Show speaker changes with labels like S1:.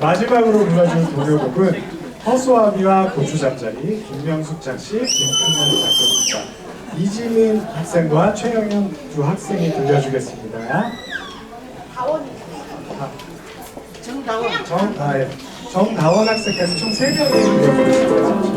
S1: 마지막으로 그 불러준 동요곡은 허수아비와 고추잠자리 김명숙 장씨, 김큰현 작곡입니다. 이지민 학생과 최영현 두 학생이 들려주겠습니다. 다원.
S2: 정다원.
S1: 정, 아, 예. 정다원 학생께서 총 3명이 들려주겠습니다.